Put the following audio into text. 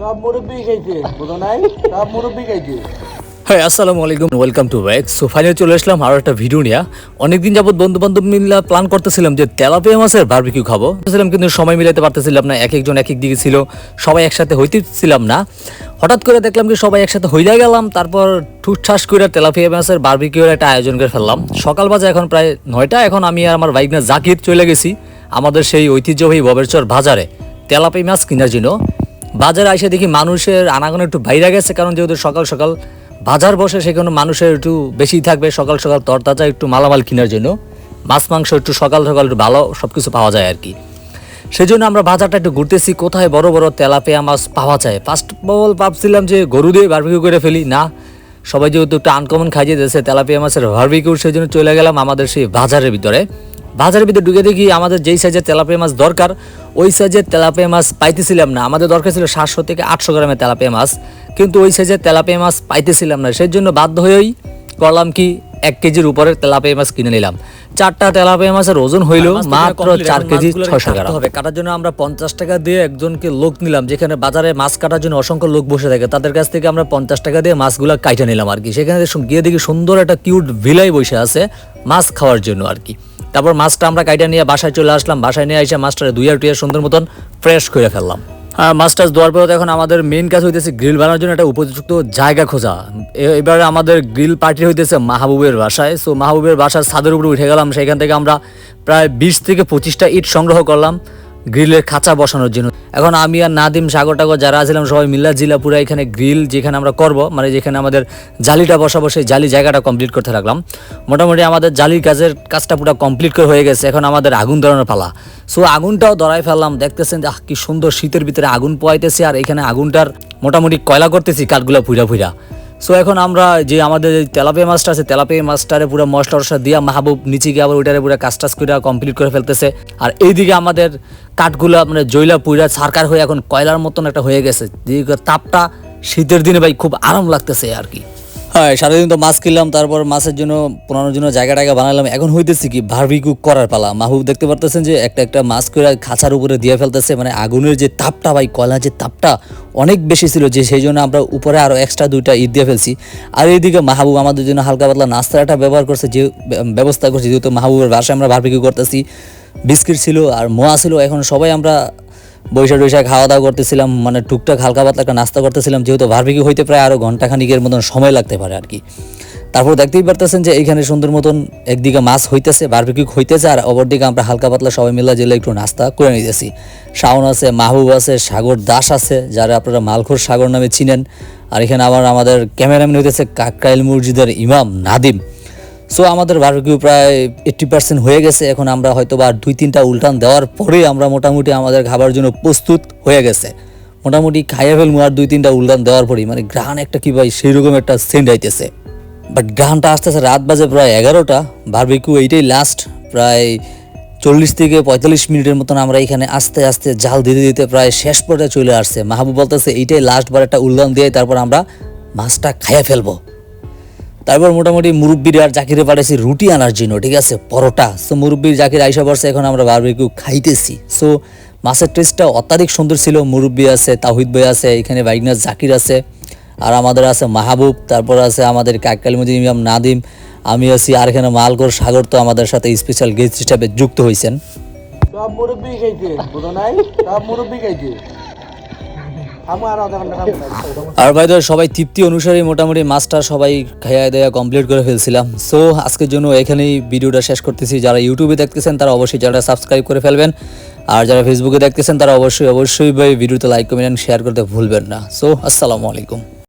সব মুরব্বী খাইছে, বুঝো নাই? সব মুরব্বী খাইছে। হ্যাঁ আসসালামু আলাইকুম। Welcome to back so finally চলে আসলাম আরও একটা ভিডিও নিয়ে। অনেকদিন যাবত বন্ধু বান্ধব মিলে প্ল্যান করতেছিলাম যে তেলাপিয়া মাছের বারবিকিউ খাব। ছিলাম কিন্তু সময় মিলাতে পারতেছিলাম না এক একজন এক এক দিকে ছিল। সবাই একসাথে হইতেছিলাম না। হঠাৎ করে দেখলাম কি সবাই একসাথে হইয়া গেলাম, তারপর ঠুসঠাস করে তেলাপিয়া মাছের বারবিকিউর একটা আয়োজন করে ফেললাম। সকাল বাজে এখন প্রায় নয়টা, এখন আমি আর আমার বাইক না জাকির চলে গেছি, আমাদের সেই ঐতিহ্যবাহী ববেরচর বাজারে। তেলাপি মাছ কেনার জন্য। বাজারে এসে দেখি মানুষের আনাগোনা একটু বাইরে গেছে, কারণ যেহেতু সকাল সকাল বাজার বসে সেখানে মানুষের একটু বেশি থাকবে, সকাল সকাল তরতাজা একটু মালামাল কেনার জন্য। মাছ, মাংস একটু সকাল সকাল একটু ভালো সব কিছু পাওয়া যায় আর কি। সেই জন্য আমরা বাজারটা একটু ঘুরতেছি, কোথায় বড় বড় তেলাপিয়া মাছ পাওয়া যায়। ফার্স্ট অফ অল ভাবছিলাম যে গরু দিয়ে বারবিকিউ করে ফেলি। না, সবাই যেহেতু একটু আনকমন খাইয়ে দিয়েছে তেলাপিয়া মাছের বারবিকিউ সেই জন্য চলে গেলাম আমাদের সেই বাজারের ভিতরে। বাজারের ভিতরে ঢুকে দেখি আমাদের যেই সাইজের তেলাপিয়া মাছ দরকার ওই সাইজের তেলাপিয়া মাছ পাইতেছিলাম না। আমাদের দরকার ছিল সাতশো থেকে আটশো গ্রামের তেলাপিয়া মাছ কিন্তু ওই সাইজের তেলাপিয়া মাছ পাইতেছিলাম না। সেই জন্য বাধ্য হয়েই করলাম কি এক কেজির উপরে তেলাপিয়া মাছ কিনে নিলাম। চারটা তেলাপিয়া মাছের ওজন হইল মাত্র চার কেজি ছশো গ্রাম। হবে। কাটার জন্য আমরা পঞ্চাশ টাকা দিয়ে একজনকে লোক নিলাম যেখানে বাজারে মাছ কাটার জন্য অসংখ্য লোক বসে থাকে। তাদের কাছ থেকে আমরা পঞ্চাশ টাকা দিয়ে মাছগুলো কাইটে নিলাম আর কি। সেখানে গিয়ে দেখি সুন্দর একটা কিউট ভিলাই বসে আছে মাছ খাওয়ার জন্য আর কি। তারপর মাছটা আমরা কাইটা নিয়ে বাসায় চলে আসলাম। বাসায় নিয়ে এসে মাছটা দুইয়ার টুইয়ার সুন্দর মতন ফ্রেশ করে ফেললাম। হ্যাঁ মাছটা দেওয়ার পরে এখন আমাদের মেন কাজ হইতেছে গ্রিল বানানোর জন্য একটা উপযুক্ত জায়গা খোঁজা। এবার এবারে আমাদের গ্রিল পার্টি হইতেছে মাহবুবের বাসায়। সো মাহবুবের বাসার ছাদের উপরে উঠে গেলাম। সেখান থেকে আমরা প্রায় বিশ থেকে পঁচিশটা ইট সংগ্রহ করলাম। গ্রিলের খাঁচা বসানোর জন্য। এখন আমি আর নাদিম, সাগর, টাগর যারা আছিলাম, সবাই মিল্লা জিলা পুরা এখানে গ্রিল যেখানে আমরা করব মানে যেখানে আমাদের জালিটা বসাবো, সেই জালি জায়গাটা কমপ্লিট করতে লাগলাম। মোটামুটি আমাদের জালির কাজের কাজটা পুরো কমপ্লিট করে হয়ে গেছে, এখন আমাদের আগুন ধরানোর পালা। সো আগুনটাও ধরাই ফেললাম, দেখতেছেন যে কি সুন্দর শীতের ভিতরে আগুন পোয়াইতেছে আর এখানে আগুনটার মোটামুটি কয়লা করতেছি, কাঠগুলা ফুইরা ফুইরা সো এখন আমরা যে আমাদের তেলাপিয়া মাছটা আছে, তেলাপিয়া মাছটারে পুরো মশলা টসলা দিয়া মাহবুব নিচে গিয়ে আবার ওইটারে পুরো কাজ টাজ করে কমপ্লিট করে ফেলতেছে। আর এইদিকে আমাদের কাঠগুলো মানে জৈলা পুইরা সারকার হয়ে এখন কয়লার মতন একটা হয়ে গেছে। যে তাপটা শীতের দিনে ভাই খুব আরাম লাগতেছে আর কি। হ্যাঁ সারাদিন তো মাছ কিনলাম, তারপর মাছের জন্য, পোনানোর জন্য জায়গা বানালাম এখন হইতেছে কি বারবিকিউ করার পালা। মাহবুব দেখতে পারতেছেন যে, একটা একটা মাছ করে খাঁচার উপরে দিয়ে ফেলতেছে মানে আগুনের যে তাপটা ভাই, কয়লার যে তাপটা অনেক বেশি ছিল যে, সেই জন্য আমরা উপরে আরও এক্সট্রা দুইটা ইট দিয়ে ফেলছি। আর এইদিকে মাহবুব আমাদের জন্য হালকা পাতলা নাস্তাটা ব্যবহার করছে, যে ব্যবস্থা করছে, যেহেতু মাহবুবের বাসায় আমরা বারবিকিউ করতেছি। বিস্কিট ছিল আর মোয়া ছিল, এখন সবাই আমরা বৈশাখ বৈশাখ খাওয়া দাওয়া করতেছিলাম মানে টুকটাক হালকা পাতলা একটা নাস্তা করতেছিলাম, যেহেতু বারবিকিউ হইতে প্রায় আরও ঘন্টাখানিকের মতন সময় লাগতে পারে আর কি তারপর দেখতেই পারতেছেন যে এইখানে সুন্দর মতন একদিকে মাছ হইতেছে, বারবিকিউ হইতেছে, আর অপরদিকে আমরা হালকা পাতলা সবাই মিলে জেলে একটু নাস্তা করে নিতেছি। শাওন আছে, মাহবুব আছে, সাগর দাস আছে, যারা আপনারা মালখোর সাগর নামে চিনেন। আর এখানে আবার আমাদের ক্যামেরাম্যান হইতেছে কাকরাইল মসজিদের ইমাম নাদিম। সো আমাদের বারবিকিউ প্রায় এইট্টি পার্সেন্ট হয়ে গেছে। এখন আমরা হয়তো বা দুই, তিনটা উল্টান দেওয়ার পরে আমরা মোটামুটি আমাদের খাবার জন্য প্রস্তুত হয়ে গেছে। মোটামুটি খাইয়ে ফেলব আর দুই, তিনটা উল্টান দেওয়ার পরেই। মানে গ্রান একটা কি ভাই সেই রকম একটা সেন্ট আইতেছে। বাট গ্রানটা আসতেছে রাত বাজে প্রায় এগারোটা। বারবিকিউ এইটাই লাস্ট প্রায় চল্লিশ থেকে পঁয়তাল্লিশ মিনিটের মতন আমরা এখানে আস্তে আস্তে জাল দিতে দিতে প্রায় শেষ পর্যায়ে চলে আসছে। মাহবুব বলতেছে, এইটাই লাস্ট বার একটা উল্লান দিয়ে তারপর আমরা মাছটা খাইয়ে ফেলব। তারপর মোটামুটি মুরব্বির আর জাকিরে পাঠাইছি রুটি আনার জন্য, ঠিক আছে? পরোটা। সো মুরব্বির জাকির আইসা পড়ছে, এখন আমরা বারবিকিউ খাইতেছি। সো মাছের টেস্টটা অত্যাধিক সুন্দর ছিল। মুরব্বি আছে তাহিদ ভাই আছে, এখানে বাইকনাথ জাকির আছে, আর আমাদের আছে মাহবুব, তারপর আছে আমাদের কাকালিমুদ্দিন ইমাম নাদিম, আমি আছি, আর এখানে মালকর সাগর তো আমাদের সাথে স্পেশাল গেস্ট হিসাবে যুক্ত হয়েছেন সব খাইছে নাই? সব খাইছে। আর ভাই ধর, সবাই তৃপ্তি অনুসারে মোটামুটি মাছটা সবাই খাইয়া দেয়া কমপ্লিট করে ফেলছিলাম। সো আজকের জন্য এখানেই ভিডিওটা শেষ করতেছি। যারা ইউটিউবে দেখতেছেন, তারা অবশ্যই চ্যানেলটা সাবস্ক্রাইব করে ফেলবেন। আর যারা ফেসবুকে দেখতেছেন, তারা অবশ্যই অবশ্যই ভাই ভিডিওতে লাইক কমেন্ট শেয়ার করতে ভুলবেন না। সো আসসালামু আলাইকুম।